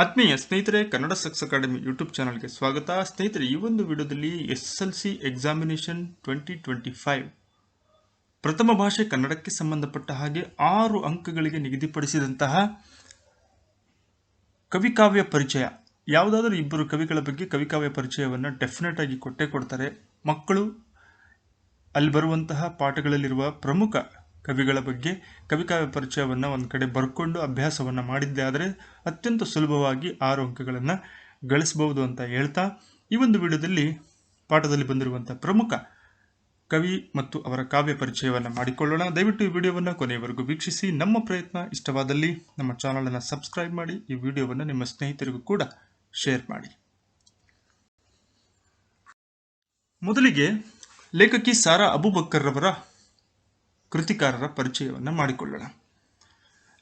ಆತ್ಮೀಯ ಸ್ನೇಹಿತರೆ, Kannada sucks academy YouTube ಚಾನಲ್ಗೆ ಸ್ವಾಗತ. ಸ್ನೇಹಿತರೆ, ಈ ಒಂದು ವಿಡಿಯೋದಲ್ಲಿ S L C examination twenty twenty five ಪ್ರಥಮ ಭಾಷೆ ಕನ್ನಡಕ್ಕೆ ಸಂಬಂಧಪಟ್ಟ ಹಾಗೆ ಆರು ಅಂಕಗಳಿಗೆ ನಿಗದಿಪಡಿಸಿದಂತಹ ಕವಿಕಾವ್ಯ ಪರಿಚಯ. ಯಾವುದಾದರೂ ಇಬ್ಬರು ಕವಿಗಳ ಬಗ್ಗೆ ಕವಿಕಾವ್ಯ ಪರಿಚಯವನ್ನು ಡೆಫಿನೆಟ್ ಆಗಿ ಕೊಟ್ಟೇ ಕೊಡ್ತಾರೆ. ಮಕ್ಕಳು ಅಲ್ಲಿ ಬರುವಂತಹ ಪಾಠಗಳಲ್ಲಿರುವ ಪ್ರಮುಖ ಕವಿಗಳ ಬಗ್ಗೆ ಕವಿಕಾವ್ಯ ಪರಿಚಯವನ್ನು ಒಂದು ಕಡೆ ಬರ್ಕೊಂಡು ಅಭ್ಯಾಸವನ್ನು ಮಾಡಿದ್ದೆ ಆದರೆ ಅತ್ಯಂತ ಸುಲಭವಾಗಿ ಆರು ಅಂಕಗಳನ್ನು ಗಳಿಸಬಹುದು ಅಂತ ಹೇಳ್ತಾ ಈ ಒಂದು ವಿಡಿಯೋದಲ್ಲಿ ಪಾಠದಲ್ಲಿ ಬಂದಿರುವಂಥ ಪ್ರಮುಖ ಕವಿ ಮತ್ತು ಅವರ ಕಾವ್ಯ ಪರಿಚಯವನ್ನು ಮಾಡಿಕೊಳ್ಳೋಣ. ದಯವಿಟ್ಟು ಈ ವಿಡಿಯೋವನ್ನು ಕೊನೆಯವರೆಗೂ ವೀಕ್ಷಿಸಿ. ನಮ್ಮ ಪ್ರಯತ್ನ ಇಷ್ಟವಾದಲ್ಲಿ ನಮ್ಮ ಚಾನಲನ್ನು ಸಬ್ಸ್ಕ್ರೈಬ್ ಮಾಡಿ, ಈ ವಿಡಿಯೋವನ್ನು ನಿಮ್ಮ ಸ್ನೇಹಿತರಿಗೂ ಕೂಡ ಶೇರ್ ಮಾಡಿ. ಮೊದಲಿಗೆ ಲೇಖಕಿ ಸಾರಾ ಅಬುಬಕ್ಕರ್ ರವರ ಕೃತಿಕಾರರ ಪರಿಚಯವನ್ನು ಮಾಡಿಕೊಳ್ಳೋಣ.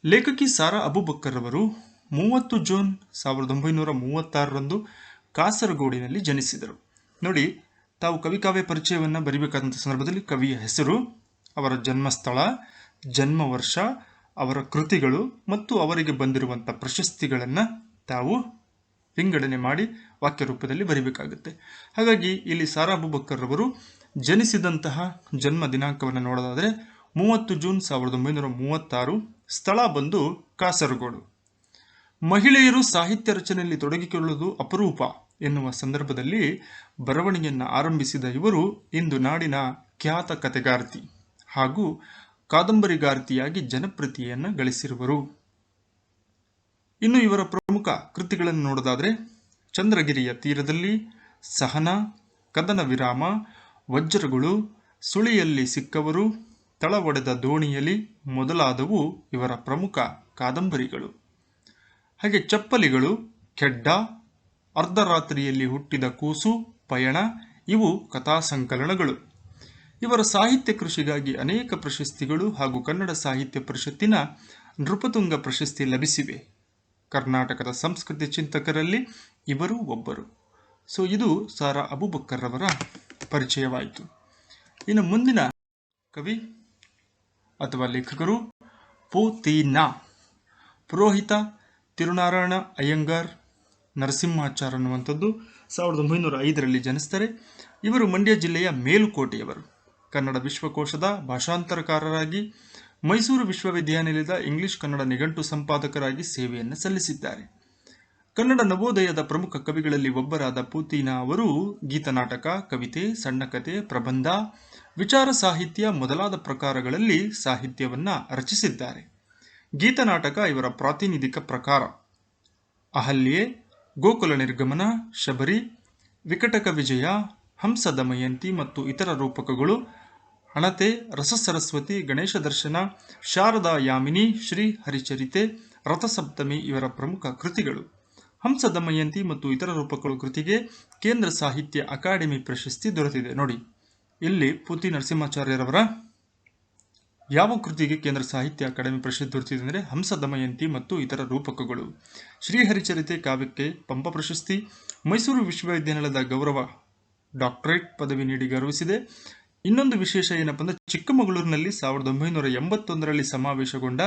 ಲೇಖಕಿ ಸಾರಾ ಅಬುಬಕ್ಕರ್ ಅವರು ಮೂವತ್ತು ಜೂನ್ ಸಾವಿರದ ಒಂಬೈನೂರ ಮೂವತ್ತಾರರಂದು ಕಾಸರಗೋಡಿನಲ್ಲಿ ಜನಿಸಿದರು. ನೋಡಿ, ತಾವು ಕವಿಕಾವ್ಯ ಪರಿಚಯವನ್ನು ಬರಿಬೇಕಾದಂಥ ಸಂದರ್ಭದಲ್ಲಿ ಕವಿಯ ಹೆಸರು, ಅವರ ಜನ್ಮಸ್ಥಳ ಜನ್ಮ ವರ್ಷ ಅವರ ಕೃತಿಗಳು ಮತ್ತು ಅವರಿಗೆ ಬಂದಿರುವಂಥ ಪ್ರಶಸ್ತಿಗಳನ್ನು ತಾವು ವಿಂಗಡಣೆ ಮಾಡಿ ವಾಕ್ಯ ರೂಪದಲ್ಲಿ ಬರಿಬೇಕಾಗುತ್ತೆ. ಹಾಗಾಗಿ ಇಲ್ಲಿ ಸಾರಾ ಅಬುಬಕ್ಕರ್ ಅವರು ಜನಿಸಿದಂತಹ ಜನ್ಮ ದಿನಾಂಕವನ್ನು ನೋಡೋದಾದರೆ ಮೂವತ್ತು ಜೂನ್ ಸಾವಿರದ ಒಂಬೈನೂರ ಮೂವತ್ತಾರು, ಸ್ಥಳ ಬಂದು ಕಾಸರಗೋಡು. ಮಹಿಳೆಯರು ಸಾಹಿತ್ಯ ರಚನೆಯಲ್ಲಿ ತೊಡಗಿಕೊಳ್ಳುವುದು ಅಪರೂಪ ಎನ್ನುವ ಸಂದರ್ಭದಲ್ಲಿ ಬರವಣಿಗೆಯನ್ನು ಆರಂಭಿಸಿದ ಇವರು ಇಂದು ನಾಡಿನ ಖ್ಯಾತ ಕಥೆಗಾರ್ತಿ ಹಾಗೂ ಕಾದಂಬರಿಗಾರ್ತಿಯಾಗಿ ಜನಪ್ರಿಯತೆಯನ್ನು ಗಳಿಸಿರುವರು. ಇನ್ನು ಇವರ ಪ್ರಮುಖ ಕೃತಿಗಳನ್ನು ನೋಡೋದಾದರೆ, ಚಂದ್ರಗಿರಿಯ ತೀರದಲ್ಲಿ ಸಹನ ಕದನ ವಿರಾಮ ವಜ್ರಗಳು, ಸುಳಿಯಲ್ಲಿ ಸಿಕ್ಕವರು ತಳ ಒಡೆದ ದೋಣಿಯಲಿ ಮೊದಲಾದವು ಇವರ ಪ್ರಮುಖ ಕಾದಂಬರಿಗಳು. ಹಾಗೆ ಚಪ್ಪಲಿಗಳು ಖೆಡ್ಡ ಅರ್ಧರಾತ್ರಿಯಲ್ಲಿ ಹುಟ್ಟಿದ ಕೂಸು, ಪಯಣ, ಇವು ಕಥಾ ಸಂಕಲನಗಳು ಇವರ ಸಾಹಿತ್ಯ ಕೃಷಿಗಾಗಿ ಅನೇಕ ಪ್ರಶಸ್ತಿಗಳು ಹಾಗೂ ಕನ್ನಡ ಸಾಹಿತ್ಯ ಪರಿಷತ್ತಿನ ನೃಪತುಂಗ ಪ್ರಶಸ್ತಿ ಲಭಿಸಿವೆ. ಕರ್ನಾಟಕದ ಸಂಸ್ಕೃತಿ ಚಿಂತಕರಲ್ಲಿ ಇವರು ಒಬ್ಬರು. ಸೊ, ಇದು ಸಾರಾ ಅಬುಬಕ್ಕರ್ ಅವರ ಪರಿಚಯವಾಯಿತು. ಇನ್ನು ಮುಂದಿನ ಕವಿ ಅಥವಾ ಲೇಖಕರು? ಪೋತೀನ. ಪುರೋಹಿತ ತಿರುನಾರಾಯಣ ಅಯ್ಯಂಗಾರ್ ನರಸಿಂಹಾಚಾರ್ ಅನ್ನುವಂಥದ್ದು ಸಾವಿರದ ಒಂಬೈನೂರ ಐದರಲ್ಲಿ ಜನಿಸ್ತಾರೆ ಇವರು ಮಂಡ್ಯ ಜಿಲ್ಲೆಯ ಮೇಲುಕೋಟೆಯವರು. ಕನ್ನಡ ವಿಶ್ವಕೋಶದ ಭಾಷಾಂತರಕಾರರಾಗಿ ಮೈಸೂರು ವಿಶ್ವವಿದ್ಯಾನಿಲಯದ ಇಂಗ್ಲಿಷ್ ಕನ್ನಡ ನಿಘಂಟು ಸಂಪಾದಕರಾಗಿ ಸೇವೆಯನ್ನು ಸಲ್ಲಿಸಿದ್ದಾರೆ. ಕನ್ನಡ ನವೋದಯದ ಪ್ರಮುಖ ಕವಿಗಳಲ್ಲಿ ಒಬ್ಬರಾದ ಪೂತಿನ ಅವರು ಗೀತನಾಟಕ, ಕವಿತೆ, ಸಣ್ಣ ಕತೆ, ಪ್ರಬಂಧ ವಿಚಾರ ಸಾಹಿತ್ಯ ಮೊದಲಾದ ಪ್ರಕಾರಗಳಲ್ಲಿ ಸಾಹಿತ್ಯವನ್ನು ರಚಿಸಿದ್ದಾರೆ. ಗೀತನಾಟಕ ಇವರ ಪ್ರಾತಿನಿಧಿಕ ಪ್ರಕಾರ. ಅಹಲ್ಯೆ, ಗೋಕುಲ ನಿರ್ಗಮನ, ಶಬರಿ, ವಿಕಟಕ ವಿಜಯ ಹಂಸ ದಮಯಂತಿ ಮತ್ತು ಇತರ ರೂಪಕಗಳು, ಹಣತೆ, ರಸಸರಸ್ವತಿ, ಗಣೇಶ ದರ್ಶನ, ಶಾರದಾ ಯಾಮಿನಿ, ಶ್ರೀ ಹರಿಚರಿತೆ, ರಥಸಪ್ತಮಿ ಇವರ ಪ್ರಮುಖ ಕೃತಿಗಳು. ಹಂಸ ದಮಯಂತಿ ಮತ್ತು ಇತರ ರೂಪಕಗಳು ಕೃತಿಗೆ ಕೇಂದ್ರ ಸಾಹಿತ್ಯ ಅಕಾಡೆಮಿ ಪ್ರಶಸ್ತಿ ದೊರೆತಿದೆ. ನೋಡಿ. ಇಲ್ಲಿ ಪುತಿ ನರಸಿಂಹಾಚಾರ್ಯರವರ ಯಾವ ಕೃತಿಗೆ ಕೇಂದ್ರ ಸಾಹಿತ್ಯ ಅಕಾಡೆಮಿ ಪ್ರಶಸ್ತಿ ದೊರೆತಿದೆ ಅಂದರೆ ಹಂಸ, ದಮಯಂತಿ ಮತ್ತು ಇತರ ರೂಪಕಗಳು. ಶ್ರೀಹರಿಚರಿತೆ ಕಾವ್ಯಕ್ಕೆ ಪಂಪ ಪ್ರಶಸ್ತಿ. ಮೈಸೂರು ವಿಶ್ವವಿದ್ಯಾನಿಲಯದ ಗೌರವ ಡಾಕ್ಟರೇಟ್ ಪದವಿ ನೀಡಿ ಗೌರವಿಸಿದೆ. ಇನ್ನೊಂದು ವಿಶೇಷ ಏನಪ್ಪ ಅಂದ್ರೆ ಚಿಕ್ಕಮಗಳೂರಿನಲ್ಲಿ ಸಾವಿರದ ಒಂಬೈನೂರ ಎಂಬತ್ತೊಂದರಲ್ಲಿ ಸಮಾವೇಶಗೊಂಡ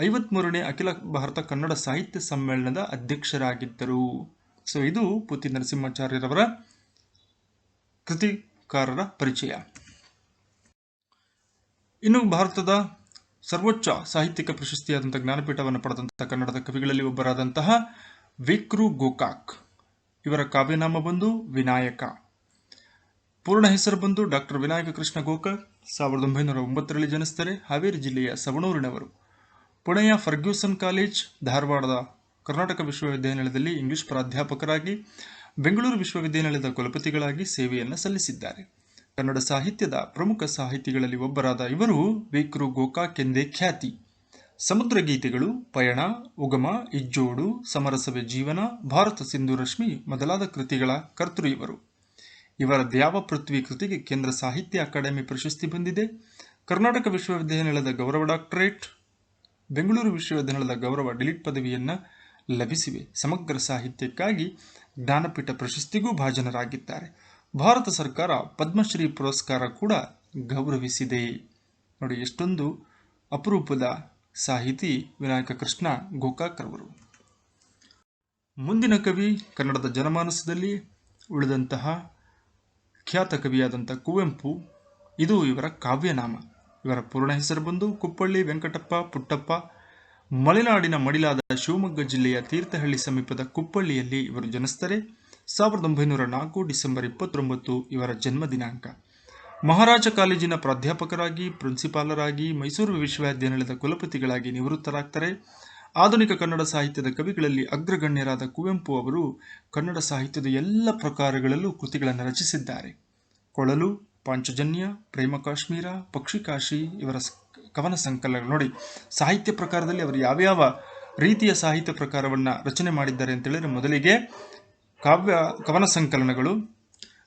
ಐವತ್ಮೂರನೇ ಅಖಿಲ ಭಾರತ ಕನ್ನಡ ಸಾಹಿತ್ಯ ಸಮ್ಮೇಳನದ ಅಧ್ಯಕ್ಷರಾಗಿದ್ದರು. ಸೊ ಇದು ಪುತಿ ನರಸಿಂಹಾಚಾರ್ಯರವರ ಕೃತಿಕಾರರ ಪರಿಚಯ. ಇನ್ನು ಭಾರತದ ಸರ್ವೋಚ್ಚ ಸಾಹಿತ್ಯಿಕ ಪ್ರಶಸ್ತಿಯಾದಂಥ ಜ್ಞಾನಪೀಠವನ್ನು ಪಡೆದಂತಹ ಕನ್ನಡದ ಕವಿಗಳಲ್ಲಿ ಒಬ್ಬರಾದಂತಹ ವಿಕ್ರು ಗೋಕಾಕ್. ಇವರ ಕಾವ್ಯನಾಮ ಬಂದು ವಿನಾಯಕ. ಪೂರ್ಣ ಹೆಸರು ಬಂದು ಡಾಕ್ಟರ್ ವಿನಾಯಕ ಕೃಷ್ಣ ಗೋಕಾಕ್. ಸಾವಿರದ ಒಂಬೈನೂರ ಒಂಬತ್ತರಲ್ಲಿ ಜನಿಸ್ತಾರೆ ಹಾವೇರಿ ಜಿಲ್ಲೆಯ ಸವಣೂರಿನವರು. ಪುಣೆಯ ಫರ್ಗ್ಯೂಸನ್ ಕಾಲೇಜ್ ಧಾರವಾಡದ ಕರ್ನಾಟಕ ವಿಶ್ವವಿದ್ಯಾನಿಲಯದಲ್ಲಿ ಇಂಗ್ಲಿಷ್ ಪ್ರಾಧ್ಯಾಪಕರಾಗಿ ಬೆಂಗಳೂರು ವಿಶ್ವವಿದ್ಯಾನಿಲಯದ ಕುಲಪತಿಗಳಾಗಿ ಸೇವೆಯನ್ನು ಸಲ್ಲಿಸಿದ್ದಾರೆ. ಕನ್ನಡ ಸಾಹಿತ್ಯದ ಪ್ರಮುಖ ಸಾಹಿತಿಗಳಲ್ಲಿ ಒಬ್ಬರಾದ ಇವರು ವಿಕ್ರು ಗೋಕಾಕೆಂದೇ ಖ್ಯಾತಿ. ಸಮುದ್ರ ಗೀತೆಗಳು, ಪಯಣ, ಉಗಮ, ಇಜ್ಜೋಡು, ಸಮರಸವೇ ಜೀವನ, ಭಾರತ ಸಿಂಧು ರಶ್ಮಿ ಮೊದಲಾದ ಕೃತಿಗಳ ಕರ್ತೃ ಇವರು. ಇವರ ದ್ಯಾವ ಪೃಥ್ವಿ ಕೃತಿಗೆ ಕೇಂದ್ರ ಸಾಹಿತ್ಯ ಅಕಾಡೆಮಿ ಪ್ರಶಸ್ತಿ ಬಂದಿದೆ. ಕರ್ನಾಟಕ ವಿಶ್ವವಿದ್ಯಾನಿಲಯದ ಗೌರವ ಡಾಕ್ಟರೇಟ್, ಬೆಂಗಳೂರು ವಿಶ್ವವಿದ್ಯಾನಿಲಯದ ಗೌರವ ಡಿಲಿಟ್ ಪದವಿಯನ್ನು ಲಭಿಸಿವೆ. ಸಮಗ್ರ ಸಾಹಿತ್ಯಕ್ಕಾಗಿ ಜ್ಞಾನಪೀಠ ಪ್ರಶಸ್ತಿಗೂ ಭಾಜನರಾಗಿದ್ದಾರೆ. ಭಾರತ ಸರ್ಕಾರ ಪದ್ಮಶ್ರೀ ಪುರಸ್ಕಾರ ಕೂಡ ಗೌರವಿಸಿದೆ. ನೋಡಿ, ಎಷ್ಟೊಂದು ಅಪರೂಪದ ಸಾಹಿತಿ ವಿನಾಯಕ ಕೃಷ್ಣ ಗೋಕಾಕ್ ರವರು. ಮುಂದಿನ ಕವಿ ಕನ್ನಡದ ಜನಮಾನಸದಲ್ಲಿ ಉಳಿದಂತಹ ಖ್ಯಾತ ಕವಿಯಾದಂಥ ಕುವೆಂಪು, ಇದು ಇವರ ಕಾವ್ಯನಾಮ. ಇವರ ಪೂರ್ಣ ಹೆಸರು ಬಂದು ಕುಪ್ಪಳ್ಳಿ, ವೆಂಕಟಪ್ಪ, ಪುಟ್ಟಪ್ಪ ಮಲೆನಾಡಿನ ಮಡಿಲಾದ ಶಿವಮೊಗ್ಗ ಜಿಲ್ಲೆಯ ತೀರ್ಥಹಳ್ಳಿ ಸಮೀಪದ ಕುಪ್ಪಳ್ಳಿಯಲ್ಲಿ ಇವರು ಜನಿಸ್ತಾರೆ ಸಾವಿರದ ಒಂಬೈನೂರ ನಾಲ್ಕು ಡಿಸೆಂಬರ್ ಇಪ್ಪತ್ತೊಂಬತ್ತು ಇವರ ಜನ್ಮ ದಿನಾಂಕ. ಮಹಾರಾಜ ಕಾಲೇಜಿನ ಪ್ರಾಧ್ಯಾಪಕರಾಗಿ, ಪ್ರಿನ್ಸಿಪಾಲರಾಗಿ, ಮೈಸೂರು ವಿಶ್ವವಿದ್ಯಾನಿಲಯದ ಕುಲಪತಿಗಳಾಗಿ ನಿವೃತ್ತರಾಗ್ತಾರೆ. ಆಧುನಿಕ ಕನ್ನಡ ಸಾಹಿತ್ಯದ ಕವಿಗಳಲ್ಲಿ ಅಗ್ರಗಣ್ಯರಾದ ಕುವೆಂಪು ಅವರು ಕನ್ನಡ ಸಾಹಿತ್ಯದ ಎಲ್ಲ ಪ್ರಕಾರಗಳಲ್ಲೂ ಕೃತಿಗಳನ್ನು ರಚಿಸಿದ್ದಾರೆ. ಕೊಳಲು, ಪಾಂಚಜನ್ಯ, ಪ್ರೇಮ ಕಾಶ್ಮೀರ ಪಕ್ಷಿಕಾಶಿ ಇವರ ಕವನ ಸಂಕಲನಗಳು ನೋಡಿ, ಸಾಹಿತ್ಯ ಪ್ರಕಾರದಲ್ಲಿ ಅವರು ಯಾವ್ಯಾವ ರೀತಿಯ ಸಾಹಿತ್ಯ ಪ್ರಕಾರವನ್ನು ರಚನೆ ಮಾಡಿದ್ದಾರೆ ಅಂತೇಳಿದರೆ ಮೊದಲಿಗೆ ಕಾವ್ಯ, ಕವನ ಸಂಕಲನಗಳು,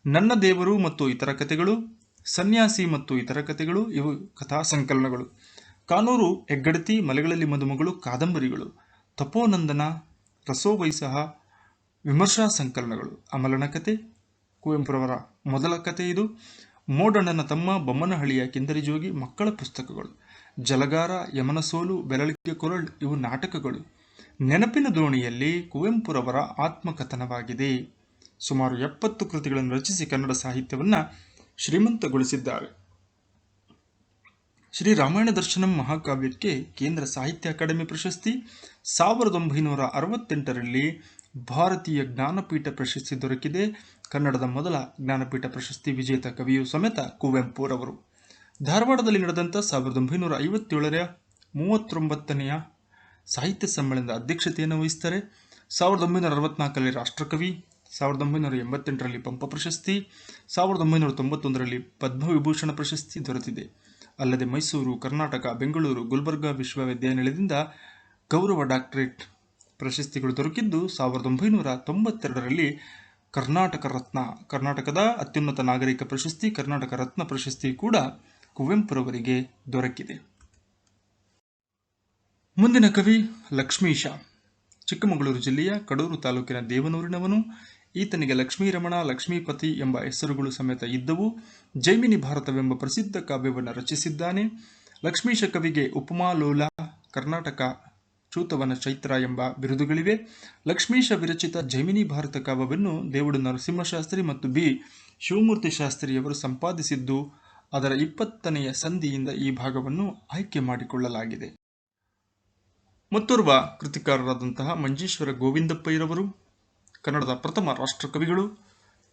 ನನ್ನ ದೇವರು ಮತ್ತು ಇತರ ಕಥೆಗಳು, ಸನ್ಯಾಸಿ ಮತ್ತು ಇತರ ಕಥೆಗಳು, ಇವು ಕಥಾ ಸಂಕಲನಗಳು. ಕಾನೂರು, ಹೆಗ್ಗಡತಿ, ಮಲೆಗಳಲ್ಲಿ ಮದುಮಗಳು, ಕಾದಂಬರಿಗಳು, ತಪೋನಂದನ ರಸೋವೈಸಹ ವಿಮರ್ಶಾ ಸಂಕಲನಗಳು. ಅಮಲನ ಕತೆ, ಕುವೆಂಪುರವರ ಮೊದಲ ಕತೆ ಇದು. ಮೋಡಣ್ಣನ ತಮ್ಮ ಬೊಮ್ಮನಹಳ್ಳಿಯ ಕಿಂದರಿ ಜೋಗಿ ಮಕ್ಕಳ ಪುಸ್ತಕಗಳು. ಜಲಗಾರ, ಯಮನಸೋಲು ಬೆರಳಿಕೆ ಕೊರಳ್ ಇವು ನಾಟಕಗಳು. ನೆನಪಿನ ದೋಣಿಯಲ್ಲಿ ಕುವೆಂಪುರವರ ಆತ್ಮಕಥನವಾಗಿದೆ. ಸುಮಾರು ಎಪ್ಪತ್ತು ಕೃತಿಗಳನ್ನು ರಚಿಸಿ ಕನ್ನಡ ಸಾಹಿತ್ಯವನ್ನು ಶ್ರೀಮಂತಗೊಳಿಸಿದ್ದಾರೆ. ಶ್ರೀ ರಾಮಾಯಣ ದರ್ಶನಂ ಮಹಾಕಾವ್ಯಕ್ಕೆ ಕೇಂದ್ರ ಸಾಹಿತ್ಯ ಅಕಾಡೆಮಿ ಪ್ರಶಸ್ತಿ. ಸಾವಿರದ ಒಂಬೈನೂರ ಅರವತ್ತೆಂಟರಲ್ಲಿ ಭಾರತೀಯ ಜ್ಞಾನಪೀಠ ಪ್ರಶಸ್ತಿ ದೊರಕಿದೆ. ಕನ್ನಡದ ಮೊದಲ ಜ್ಞಾನಪೀಠ ಪ್ರಶಸ್ತಿ ವಿಜೇತ ಕವಿಯು ಸಮೇತ ಕುವೆಂಪುರವರು. ಧಾರವಾಡದಲ್ಲಿ ನಡೆದಂಥ ಸಾವಿರದ ಒಂಬೈನೂರ ಐವತ್ತೇಳರ ಮೂವತ್ತೊಂಬತ್ತನೆಯ ಸಾಹಿತ್ಯ ಸಮ್ಮೇಳನದ ಅಧ್ಯಕ್ಷತೆಯನ್ನು ವಹಿಸ್ತಾರೆ ಸಾವಿರದ ಒಂಬೈನೂರ ಅರವತ್ನಾಲ್ಕರಲ್ಲಿ ರಾಷ್ಟ್ರಕವಿ, ಸಾವಿರದ ಒಂಬೈನೂರ ಎಂಬತ್ತೆಂಟರಲ್ಲಿ ಪಂಪ ಪ್ರಶಸ್ತಿ, ಸಾವಿರದ ಒಂಬೈನೂರ ತೊಂಬತ್ತೊಂದರಲ್ಲಿ ಪದ್ಮವಿಭೂಷಣ ಪ್ರಶಸ್ತಿ ದೊರೆತಿದೆ. ಅಲ್ಲದೆ ಮೈಸೂರು, ಕರ್ನಾಟಕ, ಬೆಂಗಳೂರು, ಗುಲ್ಬರ್ಗಾ ವಿಶ್ವವಿದ್ಯಾನಿಲಯದಿಂದ ಗೌರವ ಡಾಕ್ಟರೇಟ್ ಪ್ರಶಸ್ತಿಗಳು ದೊರಕಿದ್ದು ಸಾವಿರದ ಒಂಬೈನೂರ ತೊಂಬತ್ತೆರಡರಲ್ಲಿ ಕರ್ನಾಟಕ ರತ್ನ, ಕರ್ನಾಟಕದ ಅತ್ಯುನ್ನತ ನಾಗರಿಕ ಪ್ರಶಸ್ತಿ, ಕರ್ನಾಟಕ ರತ್ನ ಪ್ರಶಸ್ತಿ ಕೂಡ ಕುವೆಂಪುರವರಿಗೆ ದೊರಕಿದೆ. ಮುಂದಿನ ಕವಿ ಲಕ್ಷ್ಮೀಶ ಚಿಕ್ಕಮಗಳೂರು ಜಿಲ್ಲೆಯ ಕಡೂರು ತಾಲೂಕಿನ ದೇವನೂರಿನವನು. ಈತನಿಗೆ ಲಕ್ಷ್ಮೀರಮಣ ಲಕ್ಷ್ಮೀಪತಿ ಎಂಬ ಹೆಸರುಗಳು ಸಮೇತ ಇದ್ದವು. ಜೈಮಿನಿ ಭಾರತವೆಂಬ ಪ್ರಸಿದ್ಧ ಕಾವ್ಯವನ್ನು ರಚಿಸಿದ್ದಾನೆ. ಲಕ್ಷ್ಮೀಶ ಕವಿಗೆ ಉಪಮಾಲೋಲ ಕರ್ನಾಟಕ ಚೂತವನ ಚೈತ್ರ ಎಂಬ ಬಿರುದುಗಳಿವೆ. ಲಕ್ಷ್ಮೀಶ ವಿರಚಿತ ಜೈಮಿನಿ ಭಾರತ ಕಾವ್ಯವನ್ನು ದೇವುಡು ನರಸಿಂಹಶಾಸ್ತ್ರಿ ಮತ್ತು ಬಿ. ಶಿವಮೂರ್ತಿ ಶಾಸ್ತ್ರಿಯವರು ಸಂಪಾದಿಸಿದ್ದು ಅದರ ಇಪ್ಪತ್ತನೆಯ ಸಂಧಿಯಿಂದ ಈ ಭಾಗವನ್ನು ಆಯ್ಕೆ ಮಾಡಿಕೊಳ್ಳಲಾಗಿದೆ. ಮತ್ತೋರ್ವ ಕೃತಿಕಾರರಾದಂತಹ ಮಂಜೇಶ್ವರ ಗೋವಿಂದಪ್ಪಯ್ಯರವರು, ಕನ್ನಡದ ಪ್ರಥಮ ರಾಷ್ಟ್ರಕವಿಗಳು,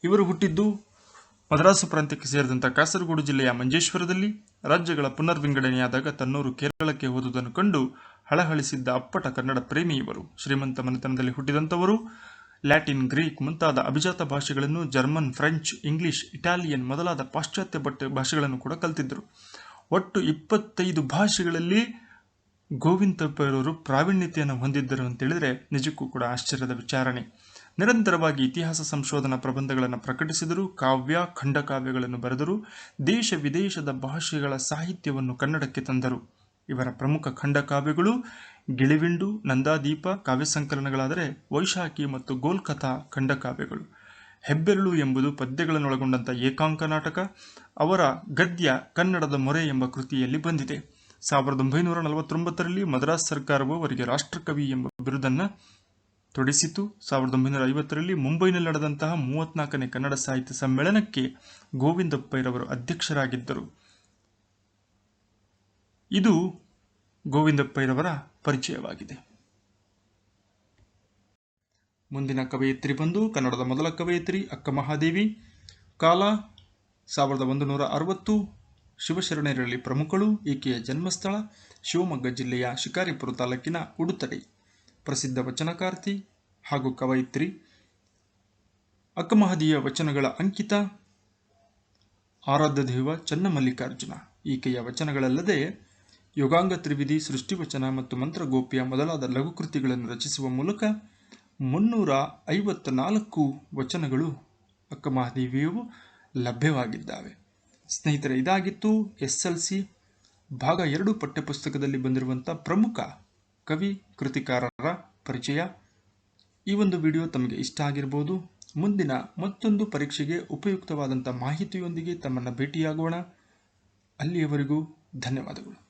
ಇವರು ಹುಟ್ಟಿದ್ದು ಮದ್ರಾಸು ಪ್ರಾಂತ್ಯಕ್ಕೆ ಸೇರಿದಂಥ ಕಾಸರಗೋಡು ಜಿಲ್ಲೆಯ ಮಂಜೇಶ್ವರದಲ್ಲಿ, ರಾಜ್ಯಗಳ ಪುನರ್ವಿಂಗಡಣೆಯಾದಾಗ ತನ್ನೂರು ಕೇರಳಕ್ಕೆ ಹೋದುದನ್ನು ಕಂಡು ಹಳಹಳಿಸಿದ್ದ ಅಪ್ಪಟ ಕನ್ನಡ ಪ್ರೇಮಿ ಇವರು. ಶ್ರೀಮಂತ ಮನೆತನದಲ್ಲಿ ಹುಟ್ಟಿದಂಥವರು ಲ್ಯಾಟಿನ್, ಗ್ರೀಕ್ ಮುಂತಾದ ಅಭಿಜಾತ ಭಾಷೆಗಳನ್ನು ಜರ್ಮನ್, ಫ್ರೆಂಚ್, ಇಂಗ್ಲಿಷ್, ಇಟಾಲಿಯನ್ ಮೊದಲಾದ ಪಾಶ್ಚಾತ್ಯ ಬಟ್ಟೆ ಭಾಷೆಗಳನ್ನು ಕೂಡ ಕಲ್ತಿದ್ದರು. ಒಟ್ಟು ಇಪ್ಪತ್ತೈದು ಭಾಷೆಗಳಲ್ಲಿ ಗೋವಿಂದಪ್ಪರವರು ಪ್ರಾವೀಣ್ಯತೆಯನ್ನು ಹೊಂದಿದ್ದರು ಅಂತೇಳಿದರೆ ನಿಜಕ್ಕೂ ಕೂಡ ಆಶ್ಚರ್ಯದ ವಿಚಾರಣೆ. ನಿರಂತರವಾಗಿ ಇತಿಹಾಸ ಸಂಶೋಧನಾ ಪ್ರಬಂಧಗಳನ್ನು ಪ್ರಕಟಿಸಿದರು, ಕಾವ್ಯ, ಖಂಡಕಾವ್ಯಗಳನ್ನು ಬರೆದರು, ದೇಶ ವಿದೇಶದ ಭಾಷೆಗಳ ಸಾಹಿತ್ಯವನ್ನು ಕನ್ನಡಕ್ಕೆ ತಂದರು. ಇವರ ಪ್ರಮುಖ ಖಂಡಕಾವ್ಯಗಳು ಗಿಳಿವಿಂಡು, ನಂದಾದೀಪ, ಕಾವ್ಯ ಸಂಕಲನಗಳಾದರೆ ವೈಶಾಖಿ ಮತ್ತು ಗೋಲ್ಕಥಾ ಖಂಡಕಾವ್ಯಗಳು ಹೆಬ್ಬೆರಳು ಎಂಬುದು ಪದ್ಯಗಳನ್ನೊಳಗೊಂಡಂಥ ಏಕಾಂಕ ನಾಟಕ. ಅವರ ಗದ್ಯ ಕನ್ನಡದ ಮೊರೆ ಎಂಬ ಕೃತಿಯಲ್ಲಿ ಬಂದಿದೆ. ಸಾವಿರದ ಒಂಬೈನೂರ ನಲವತ್ತೊಂಬತ್ತರಲ್ಲಿ ಮದ್ರಾಸ್ ಸರ್ಕಾರವು ಅವರಿಗೆ ರಾಷ್ಟ್ರಕವಿ ಎಂಬ ಬಿರುದನ್ನು ತೊಡಿಸಿತು. ಸಾವಿರದ ಒಂಬೈನೂರ ಐವತ್ತರಲ್ಲಿ ಮುಂಬೈನಲ್ಲಿ ನಡೆದಂತಹ ಮೂವತ್ನಾಲ್ಕನೇ ಕನ್ನಡ ಸಾಹಿತ್ಯ ಸಮ್ಮೇಳನಕ್ಕೆ ಗೋವಿಂದಪ್ಪಯ್ಯರವರು ಅಧ್ಯಕ್ಷರಾಗಿದ್ದರು. ಇದು ಗೋವಿಂದಪ್ಪಯ್ಯರವರ ಪರಿಚಯವಾಗಿದೆ. ಮುಂದಿನ ಕವಯಿತ್ರಿ ಬಂದು ಕನ್ನಡದ ಮೊದಲ ಕವಯಿತ್ರಿ ಅಕ್ಕ ಮಹಾದೇವಿ, ಕಾಲ ಸಾವಿರದ ಒಂದು ನೂರ ಅರವತ್ತು ಶಿವಶರಣರಲ್ಲಿ ಪ್ರಮುಖಳು, ಈಕೆಯ ಜನ್ಮಸ್ಥಳ ಶಿವಮೊಗ್ಗ ಜಿಲ್ಲೆಯ ಶಿಕಾರಿಪುರ ತಾಲೂಕಿನ ಉಡುತಡೆ. ಪ್ರಸಿದ್ಧ ವಚನಕಾರ್ತಿ ಹಾಗೂ ಕವಯಿತ್ರಿ ಅಕ್ಕಮಹದಿಯ ವಚನಗಳ ಅಂಕಿತ ಆರಾಧ್ಯ ದೇವ ಚನ್ನಮಲ್ಲಿಕಾರ್ಜುನ. ಈಕೆಯ ವಚನಗಳಲ್ಲದೆ ಯೋಗಾಂಗ ತ್ರಿವಿಧಿ ಸೃಷ್ಟಿವಚನ ಮತ್ತು ಮಂತ್ರಗೋಪ್ಯ ಮೊದಲಾದ ಲಘು ಕೃತಿಗಳನ್ನು ರಚಿಸುವ ಮೂಲಕ ಮುನ್ನೂರ ಐವತ್ತ ನಾಲ್ಕು ವಚನಗಳು ಅಕ್ಕಮಹಾದೇವಿಯು ಲಭ್ಯವಾಗಿದ್ದಾವೆ. ಸ್ನೇಹಿತರೆ, ಇದಾಗಿತ್ತು ಎಸ್ ಎಲ್ ಸಿ ಭಾಗ ಎರಡು ಪಠ್ಯಪುಸ್ತಕದಲ್ಲಿ ಬಂದಿರುವಂಥ ಪ್ರಮುಖ ಕವಿ, ಕೃತಿಕಾರರ ಪರಿಚಯ. ಈ ಒಂದು ವಿಡಿಯೋ ತಮಗೆ ಇಷ್ಟ ಆಗಿರ್ಬೋದು. ಮುಂದಿನ ಮತ್ತೊಂದು ಪರೀಕ್ಷೆಗೆ ಉಪಯುಕ್ತವಾದಂಥ ಮಾಹಿತಿಯೊಂದಿಗೆ ತಮ್ಮನ್ನು ಭೇಟಿಯಾಗೋಣ. ಅಲ್ಲಿಯವರೆಗೂ ಧನ್ಯವಾದಗಳು.